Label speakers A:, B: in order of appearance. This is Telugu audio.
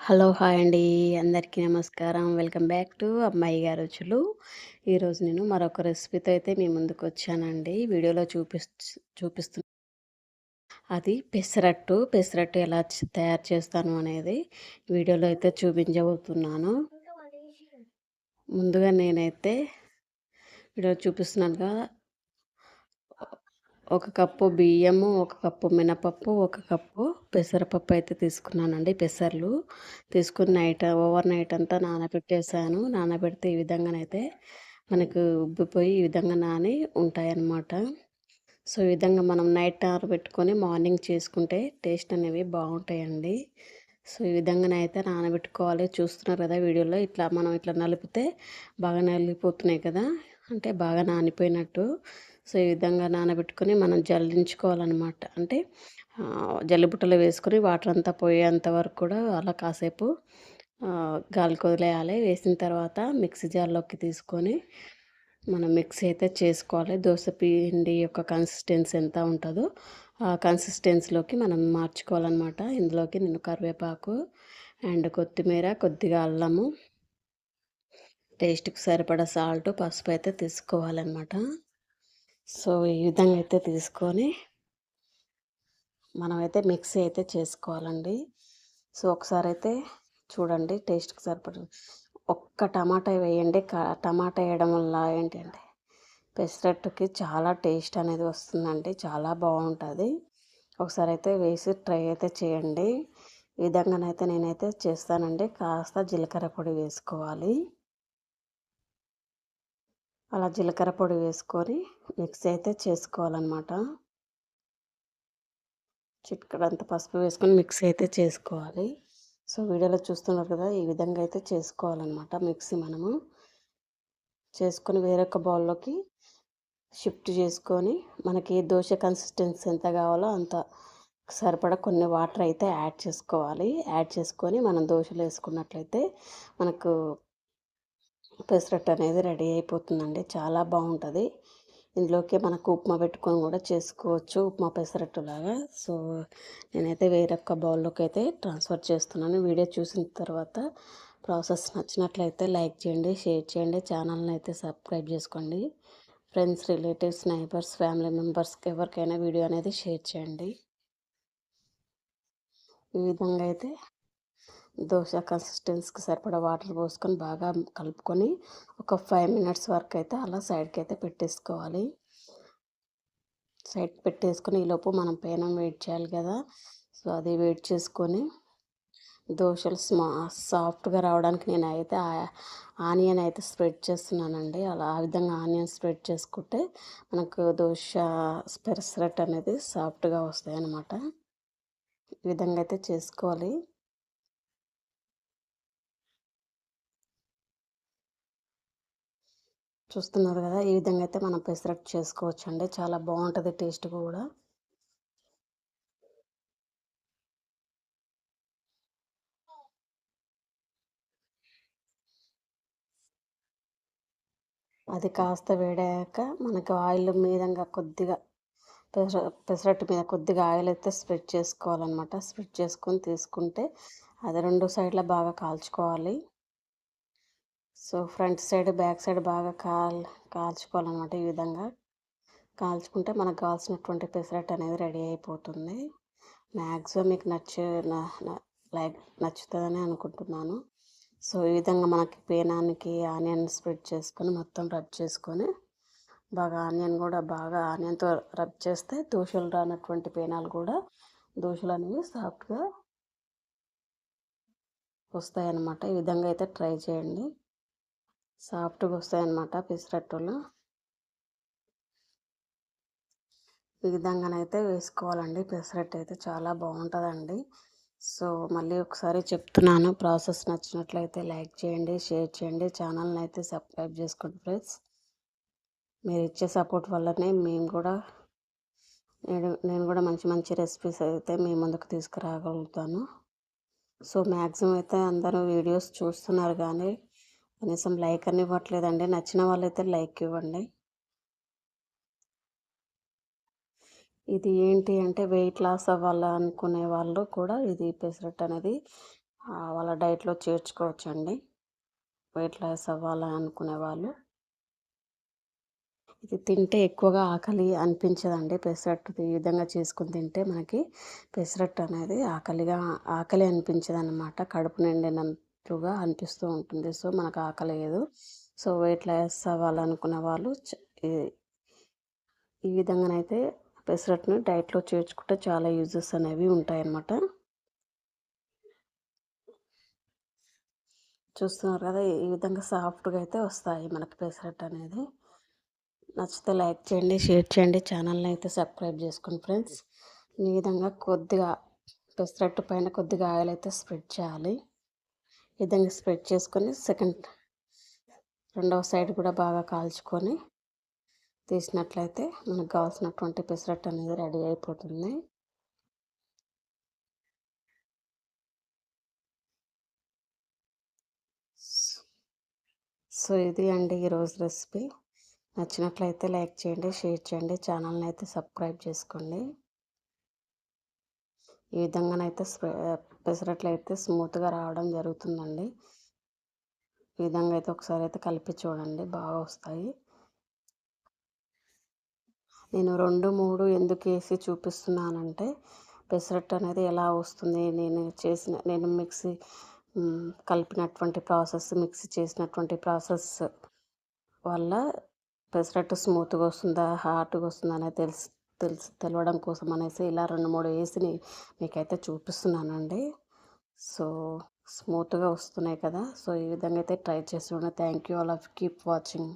A: హలో హాయ్ అండి. అందరికీ నమస్కారం. వెల్కమ్ బ్యాక్ టు అమ్మాయి గారు రుచులు. ఈరోజు నేను మరొక రెసిపీతో అయితే మీ ముందుకు వచ్చానండి. వీడియోలో చూపి చూపిస్తు అది పెసరట్టు. పెసరట్టు ఎలా తయారు చేస్తాను అనేది వీడియోలో అయితే చూపించబోతున్నాను. ముందుగా నేనైతే వీడియో చూపిస్తున్నానుగా ఒక కప్పు బియ్యము ఒక కప్పు మినపప్పు ఒక కప్పు పెసరపప్పు అయితే తీసుకున్నానండి పెసర్లు. తీసుకుని నైట్ ఓవర్ నైట్ అంతా నానబెట్టేసాను. నానబెడితే ఈ విధంగానైతే మనకు ఉబ్బిపోయి ఈ విధంగా నాని ఉంటాయన్నమాట. సో ఈ విధంగా మనం నైట్ నానబెట్టుకొని మార్నింగ్ చేసుకుంటే టేస్ట్ అనేవి బాగుంటాయండి. సో ఈ విధంగానైతే నానబెట్టుకోవాలి. చూస్తున్నారు కదా వీడియోలో ఇట్లా మనం ఇట్లా నలిపితే బాగా నలిగిపోతున్నాయి కదా. అంటే బాగా నానిపోయినట్టు. సో ఈ విధంగా నానబెట్టుకొని మనం జల్లించుకోవాలన్నమాట. అంటే జల్లిబుట్టలో వేసుకొని వాటర్ అంతా పోయేంత వరకు కూడా అలా కాసేపు గాలికి వదిలేయాలి. వేసిన తర్వాత మిక్సీ జార్లోకి తీసుకొని మనం మిక్సీ అయితే చేసుకోవాలి. దోశ పిండి యొక్క కన్సిస్టెన్సీ ఎంత ఉంటుందో ఆ కన్సిస్టెన్సీలోకి మనం మార్చుకోవాలన్నమాట. ఇందులోకి నేను కరివేపాకు అండ్ కొత్తిమీర కొద్దిగా అల్లము టేస్ట్కి సరిపడా సాల్ట్ పసుపు అయితే తీసుకోవాలన్నమాట. సో ఈ విధంగా అయితే తీసుకొని మనమైతే మిక్సీ అయితే చేసుకోవాలండి. సో ఒకసారి అయితే చూడండి టేస్ట్కి సరిపడ ఒక్క టమాటా వేయండి. టమాటా వేయడం వల్ల ఏంటంటే పెసరట్టుకి చాలా టేస్ట్ అనేది వస్తుందండి. చాలా బాగుంటుంది. ఒకసారి అయితే వేసి ట్రై అయితే చేయండి. ఈ విధంగానైతే నేనైతే చేస్తానండి. కాస్త జీలకర్ర పొడి వేసుకోవాలి. అలా జీలకర్ర పొడి వేసుకొని మిక్స్ అయితే చేసుకోవాలన్నమాట. చిట్కడంత పసుపు వేసుకొని మిక్స్ అయితే చేసుకోవాలి. సో వీడియోలో చూస్తున్నారు కదా ఈ విధంగా అయితే చేసుకోవాలన్నమాట మిక్సీ మనము. చేసుకొని వేరొక బౌల్లోకి షిఫ్ట్ చేసుకొని మనకి దోశ కన్సిస్టెన్సీ ఎంత కావాలో అంత సరిపడా కొన్ని వాటర్ అయితే యాడ్ చేసుకోవాలి. యాడ్ చేసుకొని మనం దోశలు వేసుకున్నట్లయితే మనకు పెసరట్టు అనేది రెడీ అయిపోతుందండి. చాలా బాగుంటుంది. ఇందులోకి మనకు ఉప్మా పెట్టుకొని కూడా చేసుకోవచ్చు. ఉప్మా పెసరట్టులాగా సో నేనైతే వేరొక బౌల్లోకి అయితే ట్రాన్స్ఫర్ చేస్తున్నాను. వీడియో చూసిన తర్వాత ప్రాసెస్ నచ్చినట్లయితే లైక్ చేయండి షేర్ చేయండి. ఛానల్ని అయితే సబ్స్క్రైబ్ చేసుకోండి. ఫ్రెండ్స్ రిలేటివ్స్ నైబర్స్ ఫ్యామిలీ మెంబర్స్కి ఎవరికైనా వీడియో అనేది షేర్ చేయండి. ఈ విధంగా అయితే దోశ కన్సిస్టెన్స్కి సరిపడా వాటర్ పోసుకొని బాగా కలుపుకొని ఒక ఫైవ్ మినిట్స్ వరకు అయితే అలా సైడ్కి అయితే పెట్టేసుకోవాలి. సైడ్ పెట్టేసుకొని ఈలోపు మనం పేనం వెయిట్ చేయాలి కదా. సో అది వెయిట్ చేసుకొని దోశలు స్మా సాఫ్ట్గా రావడానికి నేను అయితే ఆనియన్ అయితే స్ప్రెడ్ చేస్తున్నానండి. అలా ఆ విధంగా ఆనియన్ స్ప్రెడ్ చేసుకుంటే మనకు దోశ స్పెరసరట్ అనేది సాఫ్ట్గా వస్తాయి అన్నమాట ఈ విధంగా అయితే చేసుకోవాలి. చూస్తున్నారు కదా ఈ విధంగా అయితే మనం పెసరట్టు చేసుకోవచ్చు అండి చాలా బాగుంటుంది టేస్ట్ కూడా. అది కాస్త వేడాక మనకు ఆయిల్ మీదంగా కొద్దిగా పెసర పెసరట్టు మీద కొద్దిగా ఆయిల్ అయితే స్ప్రెడ్ చేసుకోవాలన్నమాట. స్ప్రెడ్ చేసుకొని తీసుకుంటే అది రెండు సైడ్ల బాగా కాల్చుకోవాలి. So front side back side బాగా కాల్ కాల్చుకోవాలన్నమాట ఈ విధంగా. కాల్చుకుంటే మనకు కావాల్సినటువంటి పెసరట్ అనేది రెడీ అయిపోతుంది. మ్యాక్సిమం మీకు నచ్చే లైక్ నచ్చుతుందని అనుకుంటున్నాను. సో ఈ విధంగా మనకి పేనానికి ఆనియన్ స్ప్రెడ్ చేసుకొని మొత్తం రబ్ చేసుకొని బాగా ఆనియన్ కూడా బాగా ఆనియన్తో రబ్ చేస్తే దోశలు రానటువంటి పేనాలు కూడా దోశలు అనేవి సాఫ్ట్గా వస్తాయన్నమాట. ఈ విధంగా అయితే ట్రై చేయండి. సాఫ్ట్గా వస్తాయన్నమాట పెసరట్టులు ఈ విధంగానైతే వేసుకోవాలండి. పెసరట్టు అయితే చాలా బాగుంటుందండి. సో మళ్ళీ ఒకసారి చెప్తున్నాను. ప్రాసెస్ నచ్చినట్లయితే లైక్ చేయండి షేర్ చేయండి. ఛానల్ని అయితే సబ్స్క్రైబ్ చేసుకోండి ఫ్రెండ్స్. మీరు ఇచ్చే సపోర్ట్ వల్లనే మేము కూడా నేను నేను కూడా మంచి మంచి రెసిపీస్ అయితే మీ ముందుకు తీసుకురాగలుగుతాను. సో మ్యాక్సిమం అయితే అందరూ వీడియోస్ చూస్తున్నారు కానీ కనీసం లైక్ అని ఇవ్వట్లేదండి. నచ్చిన వాళ్ళైతే లైక్ ఇవ్వండి. ఇది ఏంటి అంటే వెయిట్ లాస్ అవ్వాలనుకునే వాళ్ళు కూడా ఇది పెసరట్ అనేది వాళ్ళ డైట్లో చేర్చుకోవచ్చండి. వెయిట్ లాస్ అవ్వాలనుకునే వాళ్ళు. ఇది తింటే ఎక్కువగా ఆకలి అనిపించదండి పెసరట్టు ఈ విధంగా చేసుకుని తింటే మనకి పెసరట్టు అనేది ఆకలిగా ఆకలి అనిపించదన్నమాట. అనమాట కడుపు నిండినంతగా అనిపిస్తూ ఉంటుంది. సో మనకు ఆకలేదు సో వెయిట్ లాస్ అవ్వాలనుకున్న వాళ్ళు ఈ విధంగానైతే పెసరట్టుని డైట్లో చేర్చుకుంటే చాలా యూజెస్ అనేవి ఉంటాయన్నమాట. చూస్తున్నారు కదా ఈ విధంగా సాఫ్ట్గా అయితే వస్తాయి మనకి పెసరట్ అనేది. నచ్చితే లైక్ చేయండి షేర్ చేయండి ఛానల్ని అయితే సబ్స్క్రైబ్ చేసుకోండి ఫ్రెండ్స్. ఈ విధంగా కొద్దిగా పెసరట్టు పైన కొద్దిగా ఆయిల్ అయితే స్ప్రెడ్ చేయాలి. విధంగా స్ప్రెడ్ చేసుకొని సెకండ్ రెండవ సైడ్ కూడా బాగా కాల్చుకొని తీసినట్లయితే మనకు కావాల్సినటువంటి పెసరట్టు అనేది రెడీ అయిపోతుంది. సో ఇది అండి ఈరోజు రెసిపీ. నచ్చినట్లయితే లైక్ చేయండి షేర్ చేయండి ఛానల్ని అయితే సబ్స్క్రైబ్ చేసుకోండి. ఈ విధంగానైతే పెసరట్లు అయితే స్మూత్గా రావడం జరుగుతుందండి. ఈ విధంగా అయితే ఒకసారి అయితే కలిపి చూడండి బాగా వస్తాయి. నేను రెండు మూడు ఎందుకు వేసి చూపిస్తున్నానంటే పెసరట్టు అనేది ఎలా వస్తుంది నేను చేసిన నేను మిక్సీ కలిపినటువంటి ప్రాసెస్ మిక్సీ చేసినటువంటి ప్రాసెస్ వల్ల పెసరట్టు స్మూత్గా వస్తుందా హార్డ్గా వస్తుందా అనేది తెలుసు. తెలుసు తెలవడం కోసం అనేసి ఇలా రెండు మూడు వేసి మీకైతే చూపిస్తున్నానండి. సో స్మూత్గా వస్తున్నాయి కదా. సో ఈ విధంగా అయితే ట్రై చేసి thank you all of keep watching.